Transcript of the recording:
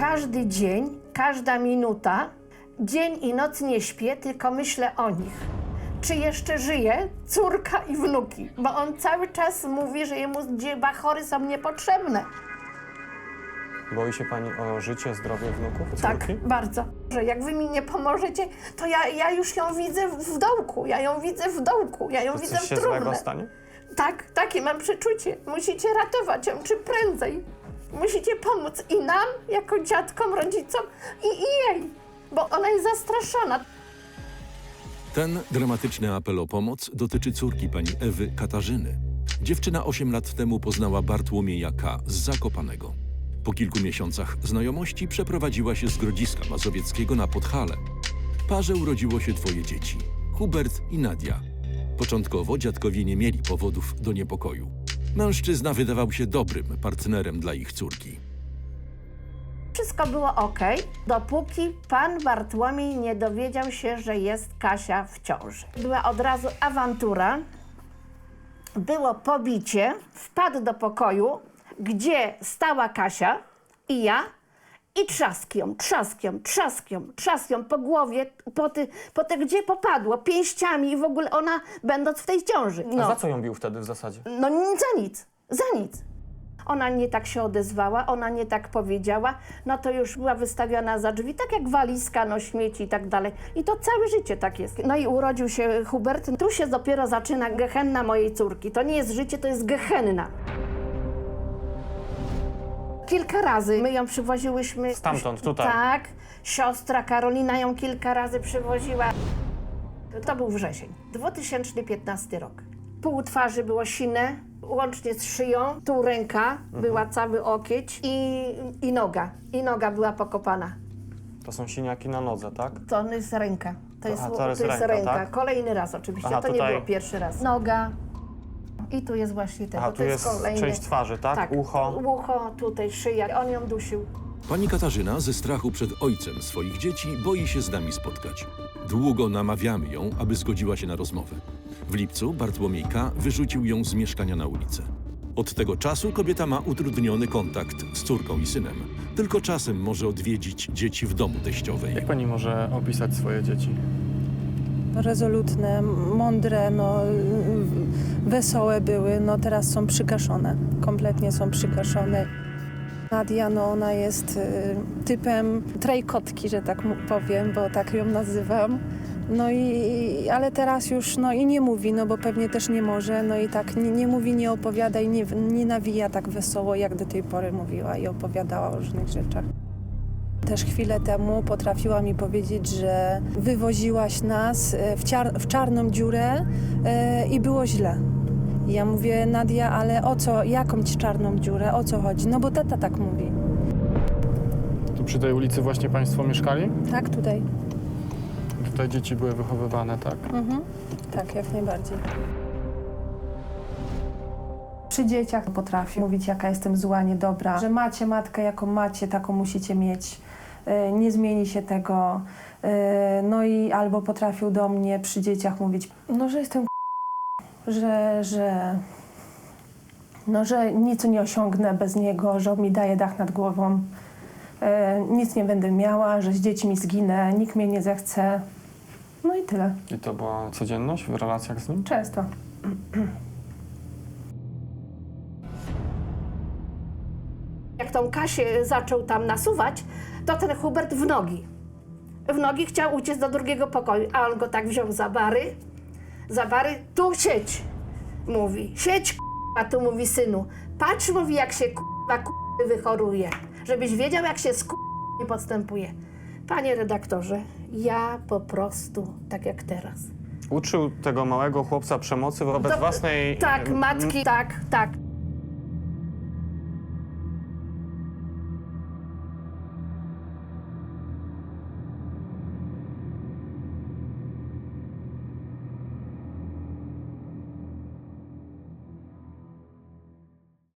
każdy dzień, każda minuta, dzień i noc nie śpię, tylko myślę o nich. Czy jeszcze żyje córka i wnuki? Bo on cały czas mówi, że jemu bachory są niepotrzebne. Boi się pani o życie, zdrowie wnuków, Tak, córki? bardzo. Że jak wy mi nie pomożecie, to ja, ja już ją widzę w dołku. Ja ją widzę w dołku. Ja ją widzę coś w się złego trumnie. stanie? Tak, takie mam przeczucie. Musicie ratować ją, czy prędzej. Musicie pomóc i nam, jako dziadkom, rodzicom, i, i jej, bo ona jest zastraszona. Ten dramatyczny apel o pomoc dotyczy córki pani Ewy Katarzyny. Dziewczyna 8 lat temu poznała Bartłomieja K. z Zakopanego. Po kilku miesiącach znajomości przeprowadziła się z Grodziska Mazowieckiego na Podhale. Parze urodziło się dwoje dzieci, Hubert i Nadia. Początkowo dziadkowie nie mieli powodów do niepokoju. Mężczyzna wydawał się dobrym partnerem dla ich córki. Wszystko było ok, dopóki pan Bartłomiej nie dowiedział się, że jest Kasia w ciąży. Była od razu awantura, było pobicie, wpadł do pokoju, gdzie stała Kasia i ja i trzask ją, trzask ją, trzask ją, trzask ją po głowie, po, ty, po te, gdzie popadło, pięściami i w ogóle ona będąc w tej ciąży. A No. za co ją bił wtedy w zasadzie? No ni- za nic, za nic. Ona nie tak się odezwała, ona nie tak powiedziała, no to już była wystawiona za drzwi, tak jak walizka, no śmieci i tak dalej. I to całe życie tak jest. No i urodził się Hubert, tu się dopiero zaczyna gehenna mojej córki. To nie jest życie, to jest gehenna. Kilka razy my ją przywoziłyśmy. Stamtąd, tutaj. Tak, siostra Karolina ją kilka razy przywoziła. To był wrzesień, 2015 rok. Pół twarzy było sine, łącznie z szyją, tu ręka, była cały okieć i, i noga. I noga była pokopana. To są siniaki na nodze, tak? To jest ręka. To jest, Aha, to to jest, jest ręka. ręka, tak? Kolejny raz oczywiście, Aha, to nie tutaj- było pierwszy raz. Noga. I tu jest właśnie tego, Aha, to tu jest kolejny. część twarzy, tak? Ucho. Ucho, tutaj szyja. On ją dusił. Pani Katarzyna ze strachu przed ojcem swoich dzieci boi się z nami spotkać. Długo namawiamy ją, aby zgodziła się na rozmowę. W lipcu Bartłomiej K. wyrzucił ją z mieszkania na ulicę. Od tego czasu kobieta ma utrudniony kontakt z córką i synem. Tylko czasem może odwiedzić dzieci w domu teściowej. Jak pani może opisać swoje dzieci? Rezolutne, mądre, no, wesołe były, no teraz są przygaszone. Kompletnie są przygaszone. Nadia, no ona jest y, typem trajkotki, że tak powiem, bo tak ją nazywam. No i, ale teraz już, no i nie mówi, no bo pewnie też nie może, no i tak nie, nie mówi, nie opowiada i nie, nie nawija tak wesoło, jak do tej pory mówiła i opowiadała o różnych rzeczach. Też chwilę temu potrafiła mi powiedzieć, że wywoziłaś nas e, w, ciar- w czarną dziurę e, i było źle. I ja mówię, Nadia, ale o co, jaką ci czarną dziurę, o co chodzi? No bo tata tak mówi. Tu przy tej ulicy właśnie państwo mieszkali? Tak, tutaj. Tutaj dzieci były wychowywane, tak? Mhm. Tak, jak najbardziej. Przy dzieciach potrafię mówić, jaka jestem zła, niedobra, że macie matkę, jaką macie, taką musicie mieć. E, Nie zmieni się tego. E, No i albo potrafił do mnie przy dzieciach mówić, no, że jestem że, że, no, że nic nie osiągnę bez niego, że on mi daje dach nad głową. E, nic nie będę miała, że z dziećmi zginę, nikt mnie nie zechce. No i tyle. I to była codzienność w relacjach z nim? Często. Jak tą Kasię zaczął tam nasuwać, to ten Hubert w nogi. W nogi chciał uciec do drugiego pokoju, a on go tak wziął za bary. Za bary, tu siedź, mówi. Siedź, k***a, tu mówi synu. Patrz, mówi, jak się k***a, k***a wychoruje. Żebyś wiedział, jak się z k***a postępuje. Panie redaktorze, ja po prostu, tak jak teraz. Uczył tego małego chłopca przemocy wobec To- własnej... Tak, matki, tak, tak.